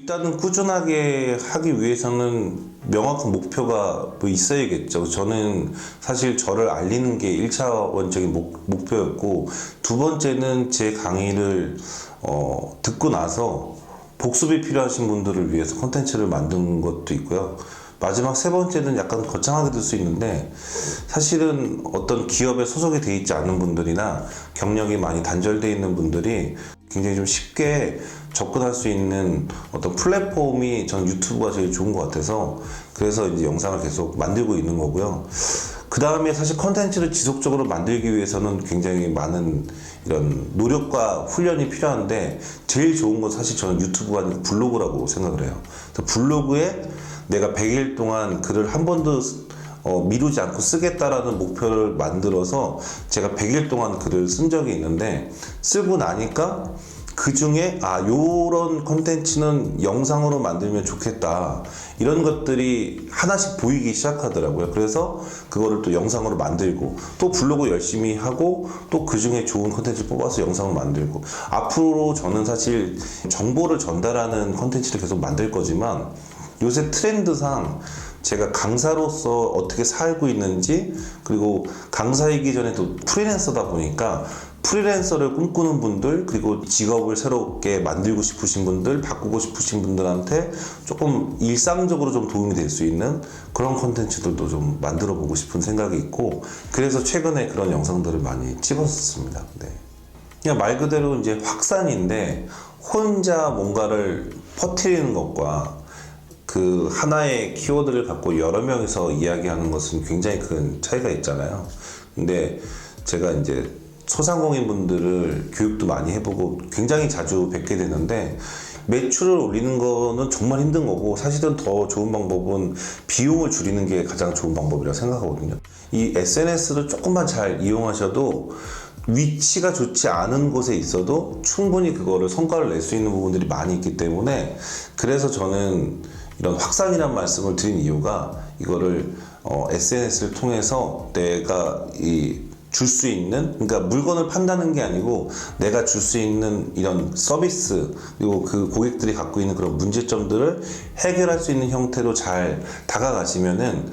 일단은 꾸준하게 하기 위해서는 명확한 목표가 뭐 있어야겠죠. 저는 사실 저를 알리는 게 1차원적인 목, 목표였고, 두 번째는 제 강의를, 어, 듣고 나서 복습이 필요하신 분들을 위해서 콘텐츠를 만든 것도 있고요. 마지막 세 번째는 약간 거창하게 들 수 있는데 사실은 어떤 기업에 소속이 돼 있지 않은 분들이나 경력이 많이 단절돼 있는 분들이 굉장히 좀 쉽게 접근할 수 있는 어떤 플랫폼이 전 유튜브가 제일 좋은 것 같아서 그래서 이제 영상을 계속 만들고 있는 거고요. 그 다음에 사실 컨텐츠를 지속적으로 만들기 위해서는 굉장히 많은 이런 노력과 훈련이 필요한데 제일 좋은 건 사실 저는 유튜브가 아니고 블로그라고 생각을 해요. 블로그에 내가 100일 동안 글을 한 번도 쓰- 어, 미루지 않고 쓰겠다라는 목표를 만들어서 제가 100일 동안 글을 쓴 적이 있는데 쓰고 나니까 그 중에 아 요런 컨텐츠는 영상으로 만들면 좋겠다. 이런 것들이 하나씩 보이기 시작하더라고요. 그래서 그거를 또 영상으로 만들고 또 블로그 열심히 하고 또 그 중에 좋은 컨텐츠 뽑아서 영상을 만들고. 앞으로 저는 사실 정보를 전달하는 컨텐츠를 계속 만들 거지만 요새 트렌드상 제가 강사로서 어떻게 살고 있는지 그리고 강사이기 전에도 프리랜서다 보니까 프리랜서를 꿈꾸는 분들 그리고 직업을 새롭게 만들고 싶으신 분들 바꾸고 싶으신 분들한테 조금 일상적으로 좀 도움이 될 수 있는 그런 콘텐츠들도 좀 만들어 보고 싶은 생각이 있고 그래서 최근에 그런 영상들을 많이 찍었습니다. 네. 그냥 말 그대로 이제 확산인데 혼자 뭔가를 퍼뜨리는 것과 그 하나의 키워드를 갖고 여러 명이서 이야기하는 것은 굉장히 큰 차이가 있잖아요. 근데 제가 이제 소상공인 분들을 교육도 많이 해보고 굉장히 자주 뵙게 되는데 매출을 올리는 거는 정말 힘든 거고 사실은 더 좋은 방법은 비용을 줄이는 게 가장 좋은 방법이라고 생각하거든요. 이 SNS를 조금만 잘 이용하셔도 위치가 좋지 않은 곳에 있어도 충분히 그거를 성과를 낼 수 있는 부분들이 많이 있기 때문에 그래서 저는 이런 확산이란 말씀을 드린 이유가 이거를 어, SNS를 통해서 내가 이 줄 수 있는 그러니까 물건을 판다는 게 아니고 내가 줄 수 있는 이런 서비스 그리고 그 고객들이 갖고 있는 그런 문제점들을 해결할 수 있는 형태로 잘 다가가시면은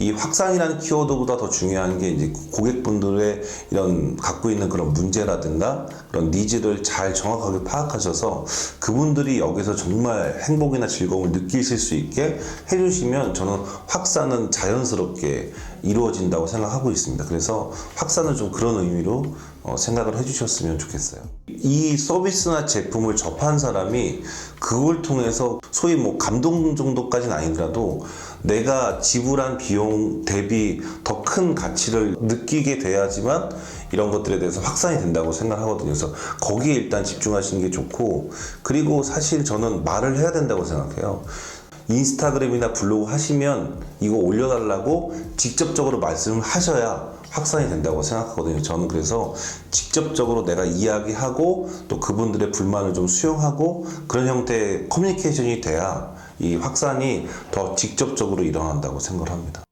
이 확산이라는 키워드보다 더 중요한 게 이제 고객분들의 이런 갖고 있는 그런 문제라든가 그런 니즈를 잘 정확하게 파악하셔서 그분들이 여기서 정말 행복이나 즐거움을 느끼실 수 있게 해주시면 저는 확산은 자연스럽게 이루어진다고 생각하고 있습니다. 그래서 확산을 좀 그런 의미로 어, 생각을 해주셨으면 좋겠어요. 이 서비스나 제품을 접한 사람이 그걸 통해서 소위 뭐 감동 정도까지는 아니더라도 내가 지불한 비용 대비 더 큰 가치를 느끼게 돼야지만 이런 것들에 대해서 확산이 된다고 생각하거든요. 그래서 거기에 일단 집중하시는 게 좋고 그리고 사실 저는 말을 해야 된다고 생각해요. 인스타그램이나 블로그 하시면 이거 올려달라고 직접적으로 말씀을 하셔야 확산이 된다고 생각하거든요. 저는 그래서 직접적으로 내가 이야기하고 또 그분들의 불만을 좀 수용하고 그런 형태의 커뮤니케이션이 돼야 이 확산이 더 직접적으로 일어난다고 생각을 합니다.